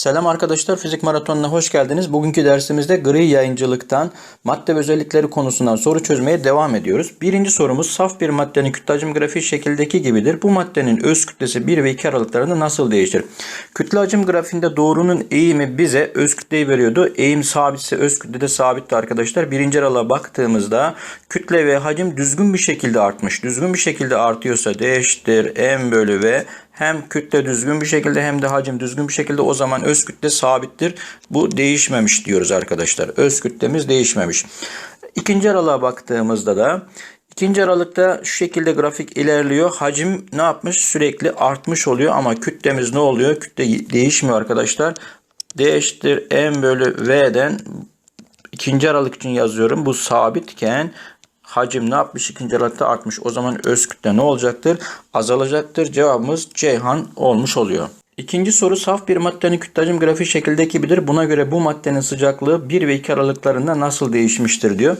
Selam arkadaşlar, Fizik Maratonu'na hoş geldiniz. Bugünkü dersimizde gri yayıncılıktan madde özellikleri konusundan soru çözmeye devam ediyoruz. Birinci sorumuz saf bir maddenin kütle hacim grafiği şekildeki gibidir. Bu maddenin öz kütlesi 1 ve 2 aralıklarında nasıl değişir? Kütle hacim grafiğinde doğrunun eğimi bize öz kütleyi veriyordu. Eğim sabitse öz kütle de sabitti arkadaşlar. Birinci aralığa baktığımızda kütle ve hacim düzgün bir şekilde artmış. Düzgün bir şekilde artıyorsa D M bölü V hem kütle düzgün bir şekilde hem de hacim düzgün bir şekilde o zaman öz kütle sabittir. Bu değişmemiş diyoruz arkadaşlar. Öz kütlemiz değişmemiş. İkinci aralığa baktığımızda da ikinci aralıkta şu şekilde grafik ilerliyor. Hacim ne yapmış? Sürekli artmış oluyor ama kütlemiz ne oluyor? Kütle değişmiyor arkadaşlar. D eşittir M bölü V'den ikinci aralık için yazıyorum. Bu sabitken hacim ne yapmış? İkinci aralıkta artmış. O zaman öz kütle ne olacaktır? Azalacaktır. Cevabımız Ceyhan olmuş oluyor. İkinci soru saf bir maddenin kütle hacim grafiği şekildeki gibidir. Buna göre bu maddenin sıcaklığı 1 ve 2 aralıklarında nasıl değişmiştir diyor.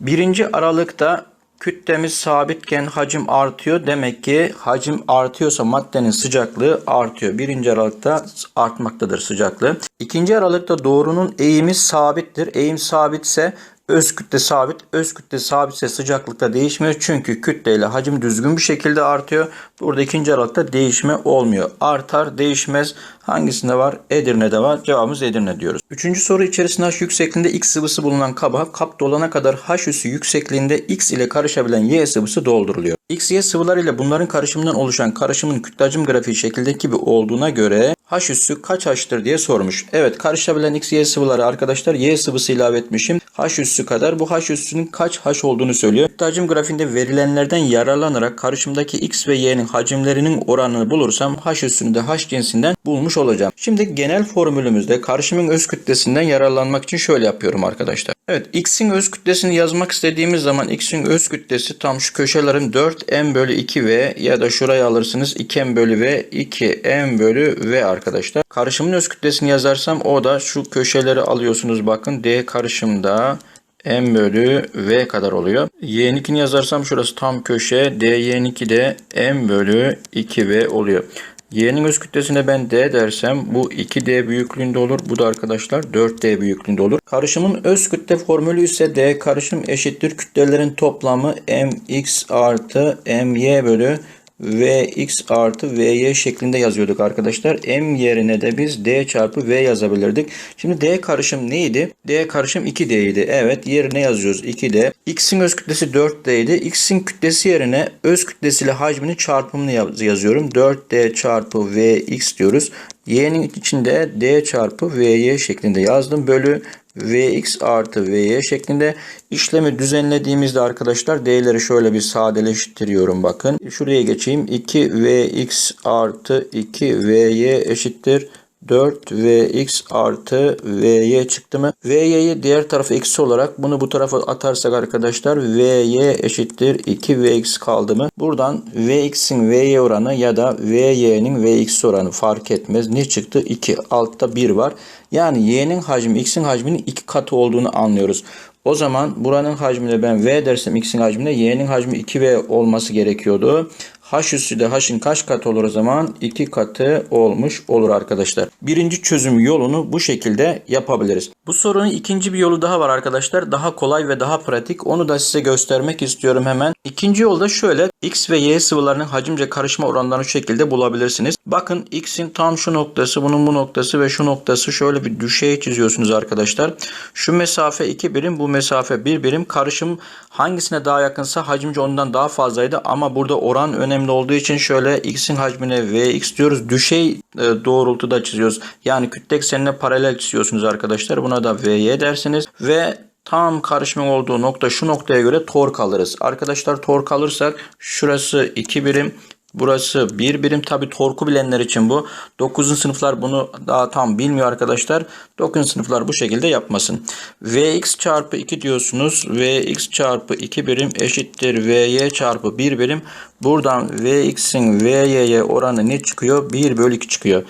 Birinci aralıkta kütlemiz sabitken hacim artıyor. Demek ki hacim artıyorsa maddenin sıcaklığı artıyor. Birinci aralıkta artmaktadır sıcaklığı. İkinci aralıkta doğrunun eğimi sabittir. Eğim sabitse öz kütle sabit. Öz kütle sabitse sıcaklıkta değişmiyor. Çünkü kütle ile hacim düzgün bir şekilde artıyor. Burada ikinci aralıkta değişme olmuyor. Artar, değişmez. Hangisinde var? Edirne'de var. Cevabımız Edirne diyoruz. Üçüncü soru içerisinde H yüksekliğinde X sıvısı bulunan kaba kap dolana kadar H üssü yüksekliğinde X ile karışabilen Y sıvısı dolduruluyor. X, Y sıvılar ile bunların karışımından oluşan karışımın kütle hacim grafiği şekildeki gibi olduğuna göre H üssü kaç H'tır diye sormuş. Evet karışabilen X, Y sıvıları arkadaşlar Y sıvısı ilave etmişim. H üssü kadar bu H üssünün kaç H olduğunu söylüyor. Hacim grafiğinde verilenlerden yararlanarak karışımdaki X ve Y'nin hacimlerinin oranını bulursam H üssünü de H cinsinden bulmuş olacağım. Şimdi genel formülümüzde karışımın öz kütlesinden yararlanmak için şöyle yapıyorum arkadaşlar. Evet X'in öz kütlesini yazmak istediğimiz zaman X'in öz kütlesi tam şu köşelerin 4M bölü 2V ya da şuraya alırsınız 2M bölü V 2M bölü V arkadaşlar. Karışımın öz kütlesini yazarsam o da şu köşeleri alıyorsunuz bakın D karışımda M bölü V kadar oluyor. Y'ninkini yazarsam şurası tam köşe. D Y'ninki de M bölü 2V oluyor. Y'nin öz kütlesine ben D dersem bu 2D büyüklüğünde olur. Bu da arkadaşlar 4D büyüklüğünde olur. Karışımın öz kütle formülü ise D karışım eşittir kütlelerin toplamı mx artı my bölü Vx artı Vy şeklinde yazıyorduk arkadaşlar. M yerine de biz D çarpı V yazabilirdik. Şimdi D karışım neydi? D karışım 2D idi. Evet yerine yazıyoruz 2D. X'in öz kütlesi 4D idi. X'in kütlesi yerine öz kütlesiyle hacminin çarpımını yazıyorum. 4D çarpı Vx diyoruz. Y'nin içinde D çarpı Vy şeklinde yazdım. Bölü Vx artı Vy şeklinde işlemi düzenlediğimizde arkadaşlar D'leri şöyle bir sadeleştiriyorum bakın. Şuraya geçeyim. 2 Vx artı 2 Vy eşittir 4 Vx artı Vy çıktı mı? Vy'yi diğer tarafa eksi olarak bunu bu tarafa atarsak arkadaşlar Vy eşittir 2 Vx kaldı mı? Buradan Vx'in Vy oranı ya da Vy'nin Vx oranı fark etmez. Ne çıktı? 2. Altta 1 var. Yani y'nin hacmi x'in hacminin 2 katı olduğunu anlıyoruz. O zaman buranın hacmine ben v dersem x'in hacmine y'nin hacmi 2v olması gerekiyordu. H üssü de H'ın kaç katı olur o zaman? 2 katı olmuş olur arkadaşlar. Birinci çözüm yolunu bu şekilde yapabiliriz. Bu sorunun ikinci bir yolu daha var arkadaşlar. Daha kolay ve daha pratik. Onu da size göstermek istiyorum hemen. İkinci yolda şöyle. X ve Y sıvılarının hacimce karışma oranlarını şu şekilde bulabilirsiniz. Bakın X'in tam şu noktası, bunun bu noktası ve şu noktası şöyle bir düşey çiziyorsunuz arkadaşlar. Şu mesafe 2 birim, bu mesafe 1 birim. Karışım hangisine daha yakınsa hacimce ondan daha fazlaydı ama burada oran önemli olduğu için şöyle x'in hacmine vx diyoruz. Düşey e, doğrultuda çiziyoruz. Yani kütle eksenine paralel çiziyorsunuz arkadaşlar. Buna da vy dersiniz ve tam karışımın olduğu nokta şu noktaya göre tork alırız. Arkadaşlar tork alırsak şurası 2 birim, Burası bir birim tabi torku bilenler için bu. 9. sınıflar bunu daha tam bilmiyor arkadaşlar. 9. sınıflar bu şekilde yapmasın. Vx çarpı 2 diyorsunuz. Vx çarpı 2 birim eşittir Vy çarpı 1 birim. Buradan Vx'in Vy'ye oranı ne çıkıyor? 1 bölü 2 çıkıyor.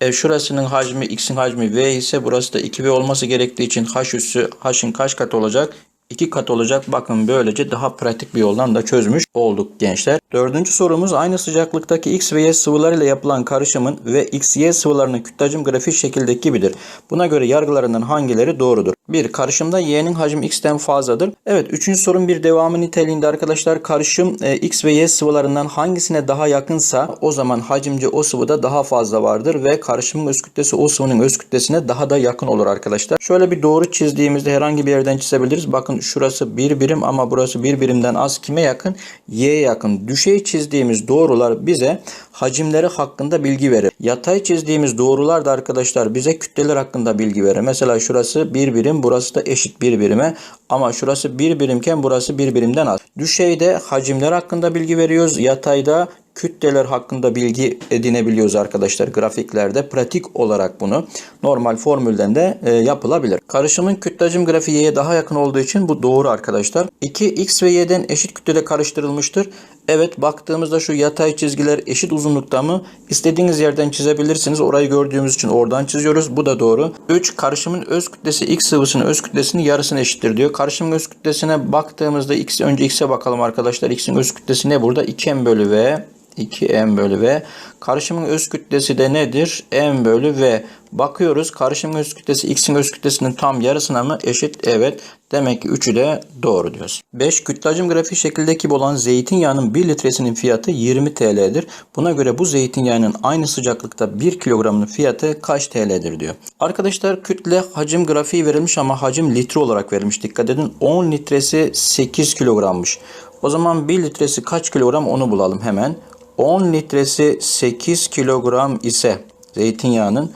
E şurasının hacmi x'in hacmi V ise burası da 2V olması gerektiği için h üssü h'in kaç katı olacak? 2 kat olacak. Bakın böylece daha pratik bir yoldan da çözmüş olduk gençler. Dördüncü sorumuz aynı sıcaklıktaki X ve Y sıvılarıyla yapılan karışımın ve X, Y sıvılarının kütlacım grafiği şekildeki gibidir. Buna göre yargılarından hangileri doğrudur? 1. Karışımda Y'nin hacmi X'ten fazladır. Evet üçüncü sorun bir devamı niteliğinde arkadaşlar. Karışım e, X ve Y sıvılarından hangisine daha yakınsa o zaman hacimce o sıvıda daha fazla vardır ve karışımın öz kütlesi o sıvının öz kütlesine daha da yakın olur arkadaşlar. Şöyle bir doğru çizdiğimizde herhangi bir yerden çizebiliriz. Bakın şurası bir birim ama burası bir birimden az kime yakın? Y'ye yakın. Düşey çizdiğimiz doğrular bize hacimleri hakkında bilgi verir. Yatay çizdiğimiz doğrular da arkadaşlar bize kütleler hakkında bilgi verir. Mesela şurası bir birim, burası da eşit bir birime. Ama şurası bir birimken burası bir birimden az. Düşeyde hacimler hakkında bilgi veriyoruz. Yatayda kütleler hakkında bilgi edinebiliyoruz arkadaşlar grafiklerde. Pratik olarak bunu normal formülden de e, yapılabilir. Karışımın kütlacım grafiği y'ye daha yakın olduğu için bu doğru arkadaşlar. 2 x ve y'den eşit kütlede karıştırılmıştır. Evet baktığımızda şu yatay çizgiler eşit uzunlukta mı? İstediğiniz yerden çizebilirsiniz. Orayı gördüğümüz için oradan çiziyoruz. Bu da doğru. 3 karışımın öz kütlesi x sıvısının öz kütlesinin yarısına eşittir diyor. Karışımın öz kütlesine baktığımızda x önce x'e bakalım arkadaşlar. x'in öz kütlesi ne burada? 2m bölü v 2m bölü v. Karışımın öz kütlesi de nedir? m bölü v. Bakıyoruz karışımın öz kütlesi x'in öz kütlesinin tam yarısına mı eşit? Evet. Demek ki 3'ü de doğru diyoruz. 5. Kütlacım grafiği şekildeki olan zeytinyağının 1 litresinin fiyatı 20 TL'dir. Buna göre bu zeytinyağının aynı sıcaklıkta 1 kilogramının fiyatı kaç TL'dir diyor. Arkadaşlar kütle hacim grafiği verilmiş ama hacim litre olarak verilmiş. Dikkat edin 10 litresi 8 kilogrammış. O zaman 1 litresi kaç kilogram onu bulalım hemen. 10 litresi 8 kilogram ise zeytinyağının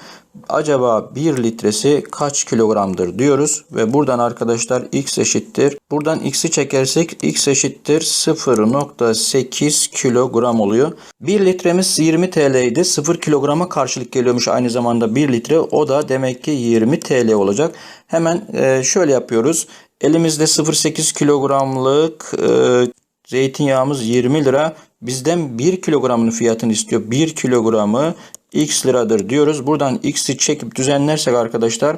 acaba 1 litresi kaç kilogramdır diyoruz ve buradan arkadaşlar x eşittir. Buradan x'i çekersek x eşittir 0.8 kilogram oluyor. 1 litremiz 20 TL idi. 0 kilograma karşılık geliyormuş aynı zamanda 1 litre. O da demek ki 20 TL olacak. Hemen e, şöyle yapıyoruz. Elimizde 0.8 kilogramlık e, zeytinyağımız 20 lira. Bizden 1 kilogramın fiyatını istiyor. 1 kilogramı x liradır diyoruz. Buradan x'i çekip düzenlersek arkadaşlar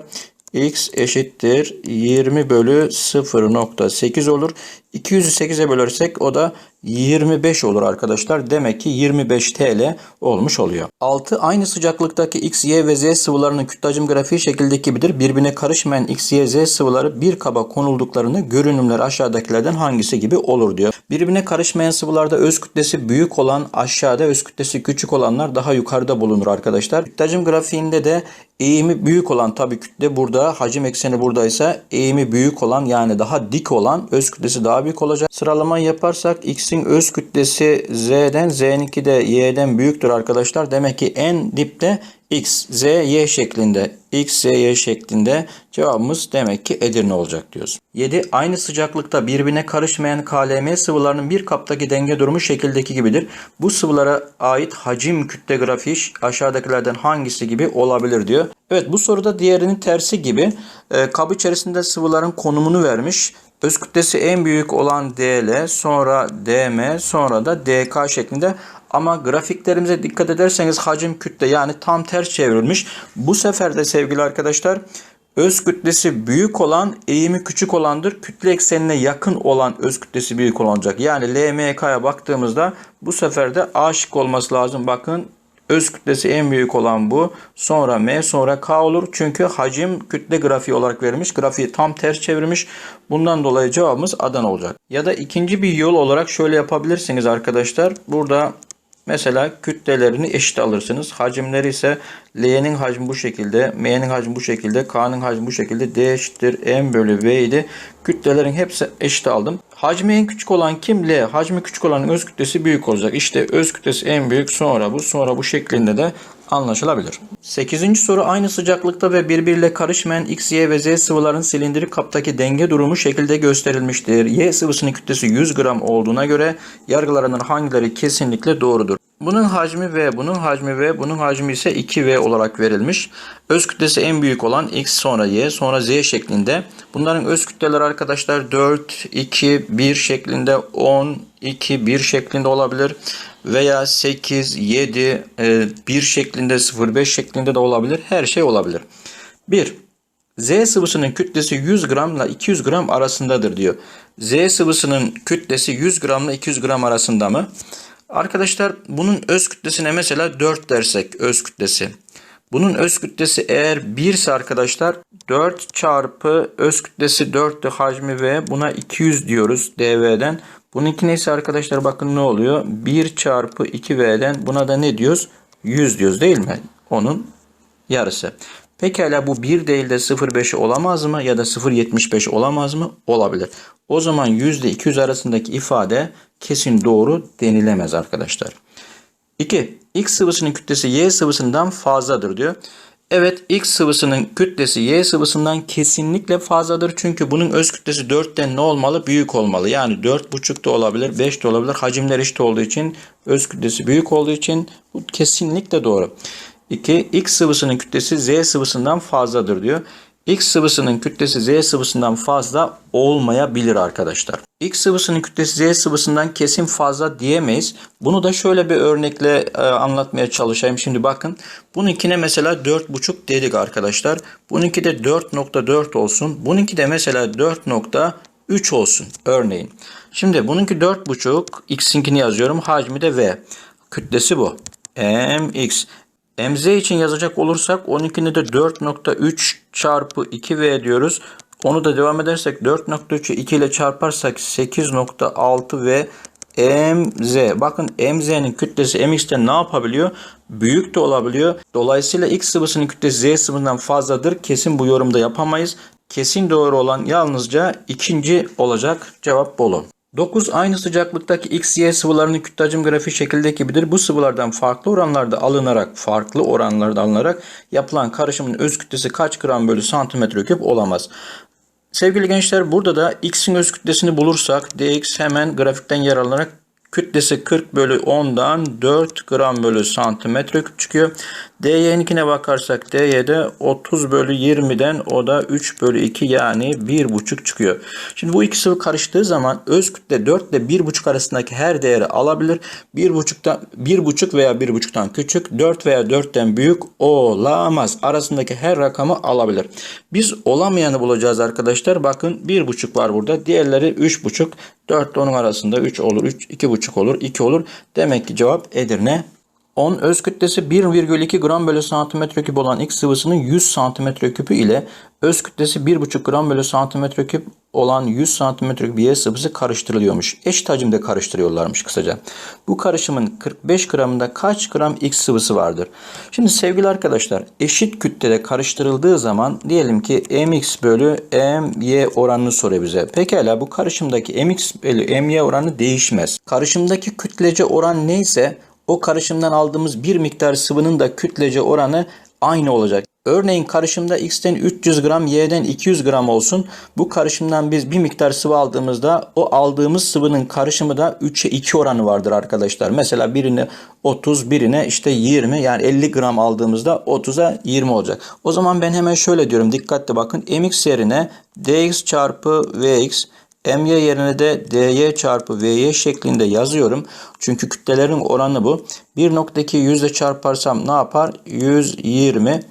x eşittir 20 bölü 0.8 olur. 200'ü 8'e bölersek o da 25 olur arkadaşlar. Demek ki 25 TL olmuş oluyor. 6. Aynı sıcaklıktaki X, Y ve Z sıvılarının kütlacım grafiği şekildeki gibidir. Birbirine karışmayan X, Y, Z sıvıları bir kaba konulduklarını görünümler aşağıdakilerden hangisi gibi olur diyor. Birbirine karışmayan sıvılarda öz kütlesi büyük olan aşağıda öz kütlesi küçük olanlar daha yukarıda bulunur arkadaşlar. Kütlacım grafiğinde de eğimi büyük olan tabii kütle burada hacim ekseni buradaysa eğimi büyük olan yani daha dik olan öz kütlesi daha büyük olacak. Sıralama yaparsak x'in öz kütlesi z'den z'ninki de y'den büyüktür arkadaşlar. Demek ki en dipte x, z, y şeklinde. x, z, y şeklinde cevabımız demek ki Edirne olacak diyoruz. 7. Aynı sıcaklıkta birbirine karışmayan KLM sıvılarının bir kaptaki denge durumu şekildeki gibidir. Bu sıvılara ait hacim kütle grafiği aşağıdakilerden hangisi gibi olabilir diyor. Evet bu soruda diğerinin tersi gibi e, içerisinde sıvıların konumunu vermiş. Öz kütlesi en büyük olan DL, sonra DM, sonra da DK şeklinde. Ama grafiklerimize dikkat ederseniz hacim kütle yani tam ters çevrilmiş. Bu sefer de sevgili arkadaşlar öz kütlesi büyük olan eğimi küçük olandır. Kütle eksenine yakın olan öz kütlesi büyük olacak. Yani LMK'ya baktığımızda bu sefer de A olması lazım. Bakın Öz kütlesi en büyük olan bu. Sonra M sonra K olur. Çünkü hacim kütle grafiği olarak verilmiş. Grafiği tam ters çevirmiş. Bundan dolayı cevabımız Adana olacak. Ya da ikinci bir yol olarak şöyle yapabilirsiniz arkadaşlar. Burada Mesela kütlelerini eşit alırsınız. Hacimleri ise L'nin hacmi bu şekilde, M'nin hacmi bu şekilde, K'nın hacmi bu şekilde. D eşittir M bölü V idi. Kütlelerin hepsi eşit aldım. Hacmi en küçük olan kim? L. Hacmi küçük olanın öz kütlesi büyük olacak. İşte öz kütlesi en büyük sonra bu sonra bu şeklinde de anlaşılabilir. 8. soru aynı sıcaklıkta ve birbiriyle karışmayan X, Y ve Z sıvıların silindirik kaptaki denge durumu şekilde gösterilmiştir. Y sıvısının kütlesi 100 gram olduğuna göre yargılarının hangileri kesinlikle doğrudur? Bunun hacmi V, bunun hacmi V, bunun hacmi ise 2V olarak verilmiş. Öz kütlesi en büyük olan X sonra Y sonra Z şeklinde. Bunların öz kütleleri arkadaşlar 4, 2, 1 şeklinde 10, 2, 1 şeklinde olabilir. Veya 8, 7, 1 şeklinde 0, 5 şeklinde de olabilir. Her şey olabilir. 1. Z sıvısının kütlesi 100 gram ile 200 gram arasındadır diyor. Z sıvısının kütlesi 100 gram ile 200 gram arasında mı? Arkadaşlar bunun öz kütlesine mesela 4 dersek öz kütlesi. Bunun öz kütlesi eğer 1 ise arkadaşlar 4 çarpı öz kütlesi 4'tü hacmi V buna 200 diyoruz dV'den. Bununki neyse arkadaşlar bakın ne oluyor? 1 çarpı 2V'den buna da ne diyoruz? 100 diyoruz değil mi? Onun yarısı. Pekala bu 1 değil de 0,5 olamaz mı ya da 0,75 olamaz mı? Olabilir. O zaman 100 ile 200 arasındaki ifade kesin doğru denilemez arkadaşlar. 2. X sıvısının kütlesi Y sıvısından fazladır diyor. Evet X sıvısının kütlesi Y sıvısından kesinlikle fazladır. Çünkü bunun öz kütlesi 4'ten ne olmalı? Büyük olmalı. Yani 4,5 da olabilir, 5 de olabilir. Hacimler eşit olduğu için, öz kütlesi büyük olduğu için bu kesinlikle doğru. 2. X sıvısının kütlesi Z sıvısından fazladır diyor. X sıvısının kütlesi Z sıvısından fazla olmayabilir arkadaşlar. X sıvısının kütlesi Z sıvısından kesin fazla diyemeyiz. Bunu da şöyle bir örnekle e, anlatmaya çalışayım. Şimdi bakın. Bununkine mesela 4,5 dedik arkadaşlar. Bununki de 4.4 olsun. Bununki de mesela 4.3 olsun örneğin. Şimdi bununki 4,5 x'inkini yazıyorum. Hacmi de V. Kütlesi bu. mx. Mz için yazacak olursak 12'ni de 4.3 çarpı 2v diyoruz. Onu da devam edersek 4.3'ü 2 ile çarparsak 8.6 v mz. Bakın mz'nin kütlesi mx'ten ne yapabiliyor? Büyük de olabiliyor. Dolayısıyla x sıvısının kütlesi z sıvısından fazladır. Kesin bu yorumda yapamayız. Kesin doğru olan yalnızca ikinci olacak. Cevap Bolu. 9. Aynı sıcaklıktaki X, Y sıvılarının kütle grafiği şekildeki gibidir. Bu sıvılardan farklı oranlarda alınarak, farklı oranlarda alınarak yapılan karışımın öz kütlesi kaç gram bölü santimetre küp olamaz. Sevgili gençler burada da X'in öz kütlesini bulursak dx hemen grafikten yer alınarak kütlesi 40 bölü 10'dan 4 gram bölü santimetre küp çıkıyor. Dy'ninkine bakarsak dy'de 30 bölü 20'den o da 3 bölü 2 yani 1,5 çıkıyor. Şimdi bu iki sıvı karıştığı zaman öz kütle 4 ile 1,5 arasındaki her değeri alabilir. 1,5'tan 1,5 veya 1,5'tan küçük 4 veya 4'ten büyük olamaz. Arasındaki her rakamı alabilir. Biz olamayanı bulacağız arkadaşlar. Bakın 1,5 var burada. Diğerleri 3,5. 4 ile onun arasında 3 olur. 3, 2,5 olur. 2 olur. Demek ki cevap Edirne 10 öz kütlesi 1,2 gram bölü santimetre küp olan X sıvısının 100 santimetre küpü ile öz kütlesi 1,5 gram bölü santimetre küp olan 100 santimetre küp Y sıvısı karıştırılıyormuş. Eşit hacimde karıştırıyorlarmış kısaca. Bu karışımın 45 gramında kaç gram X sıvısı vardır? Şimdi sevgili arkadaşlar eşit kütlede karıştırıldığı zaman diyelim ki mx bölü my oranını soruyor bize. Pekala bu karışımdaki mx bölü my oranı değişmez. Karışımdaki kütlece oran neyse o karışımdan aldığımız bir miktar sıvının da kütlece oranı aynı olacak. Örneğin karışımda x'ten 300 gram, y'den 200 gram olsun. Bu karışımdan biz bir miktar sıvı aldığımızda o aldığımız sıvının karışımı da 3'e 2 oranı vardır arkadaşlar. Mesela birine 30, birine işte 20 yani 50 gram aldığımızda 30'a 20 olacak. O zaman ben hemen şöyle diyorum dikkatli bakın. mx yerine dx çarpı vx my yerine de dy çarpı vy şeklinde yazıyorum. Çünkü kütlelerin oranı bu. 1.2 yüzde çarparsam ne yapar? 120.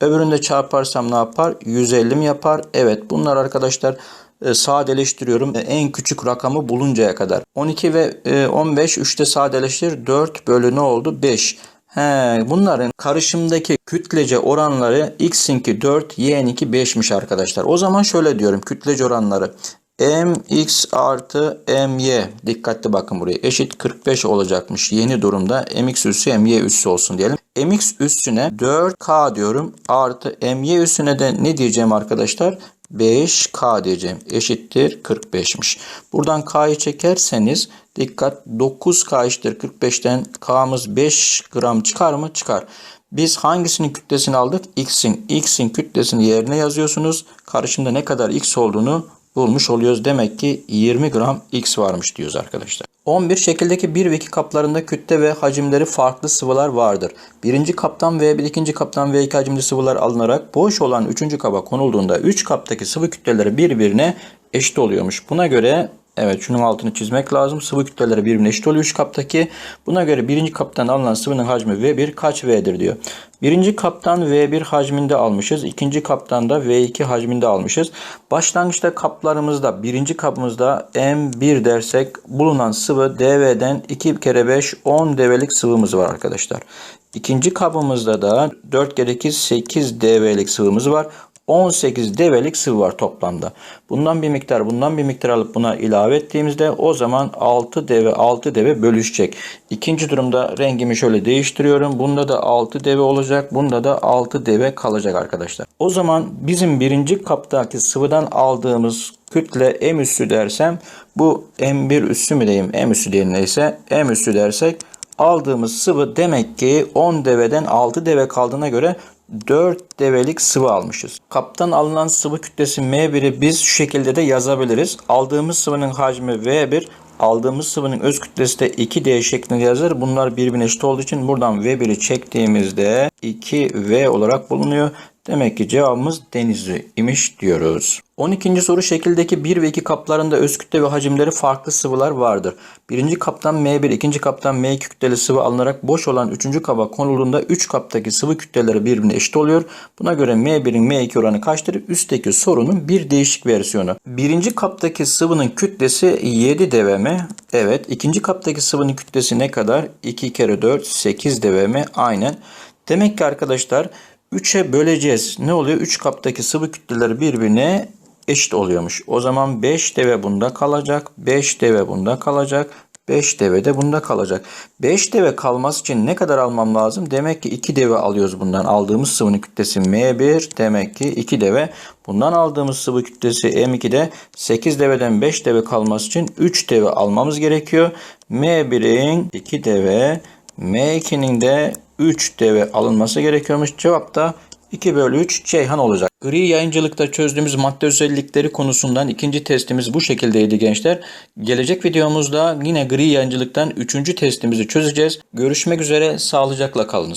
Öbüründe çarparsam ne yapar? 150 mi yapar? Evet bunlar arkadaşlar e, sadeleştiriyorum. E, en küçük rakamı buluncaya kadar. 12 ve 15 3'te sadeleştir. 4 bölü ne oldu? 5. He, bunların karışımdaki kütlece oranları x'inki 4, y'ninki 5'miş arkadaşlar. O zaman şöyle diyorum kütlece oranları mx artı my dikkatli bakın buraya eşit 45 olacakmış yeni durumda mx üssü my üssü olsun diyelim. mx üssüne 4k diyorum artı my üssüne de ne diyeceğim arkadaşlar 5k diyeceğim eşittir 45'miş. Buradan k'yı çekerseniz dikkat 9k eşittir 45'ten k'mız 5 gram çıkar mı? Çıkar. Biz hangisinin kütlesini aldık? X'in. X'in kütlesini yerine yazıyorsunuz. Karışımda ne kadar X olduğunu bulmuş oluyoruz. Demek ki 20 gram X varmış diyoruz arkadaşlar. 11 şekildeki 1 ve 2 kaplarında kütle ve hacimleri farklı sıvılar vardır. Birinci kaptan ve ikinci kaptan ve 2 hacimli sıvılar alınarak boş olan üçüncü kaba konulduğunda 3 kaptaki sıvı kütleleri birbirine eşit oluyormuş. Buna göre Evet şunun altını çizmek lazım. Sıvı kütleleri birbirine eşit oluyor 3 kaptaki. Buna göre birinci kaptan alınan sıvının hacmi V1 kaç V'dir diyor. Birinci kaptan V1 hacminde almışız. ikinci kaptan da V2 hacminde almışız. Başlangıçta kaplarımızda birinci kapımızda M1 dersek bulunan sıvı DV'den 2 kere 5 10 DV'lik sıvımız var arkadaşlar. İkinci kabımızda da 4 kere 2 8 DV'lik sıvımız var. 18 develik sıvı var toplamda. Bundan bir miktar bundan bir miktar alıp buna ilave ettiğimizde o zaman 6 deve 6 deve bölüşecek. İkinci durumda rengimi şöyle değiştiriyorum. Bunda da 6 deve olacak. Bunda da 6 deve kalacak arkadaşlar. O zaman bizim birinci kaptaki sıvıdan aldığımız kütle M üssü dersem bu M1 üssü mü diyeyim M üssü diyelim neyse M üssü dersek aldığımız sıvı demek ki 10 deveden 6 deve kaldığına göre 4 develik sıvı almışız. Kaptan alınan sıvı kütlesi M1'i biz şu şekilde de yazabiliriz. Aldığımız sıvının hacmi V1, aldığımız sıvının öz kütlesi de 2D şeklinde yazılır. Bunlar birbirine eşit olduğu için buradan V1'i çektiğimizde 2V olarak bulunuyor. Demek ki cevabımız denizli imiş diyoruz. 12. soru şekildeki 1 ve 2 kaplarında öz kütle ve hacimleri farklı sıvılar vardır. Birinci kaptan M1, ikinci kaptan M2 kütleli sıvı alınarak boş olan üçüncü kaba konulduğunda 3 kaptaki sıvı kütleleri birbirine eşit oluyor. Buna göre M1'in M2 oranı kaçtır? Üstteki sorunun bir değişik versiyonu. Birinci kaptaki sıvının kütlesi 7 dvm. Evet. ikinci kaptaki sıvının kütlesi ne kadar? 2 kere 4 8 dvm. Aynen. Demek ki arkadaşlar 3'e böleceğiz. Ne oluyor? 3 kaptaki sıvı kütleleri birbirine eşit oluyormuş. O zaman 5 deve bunda kalacak. 5 deve bunda kalacak. 5 deve de bunda kalacak. 5 deve kalması için ne kadar almam lazım? Demek ki 2 deve alıyoruz bundan. Aldığımız sıvının kütlesi M1. Demek ki 2 deve. Bundan aldığımız sıvı kütlesi M2'de 8 deveden 5 deve kalması için 3 deve almamız gerekiyor. M1'in 2 deve, M2'nin de 3 deve alınması gerekiyormuş. Cevap da 2 bölü 3 Ceyhan olacak. Gri yayıncılıkta çözdüğümüz madde özellikleri konusundan ikinci testimiz bu şekildeydi gençler. Gelecek videomuzda yine gri yayıncılıktan üçüncü testimizi çözeceğiz. Görüşmek üzere sağlıcakla kalınız.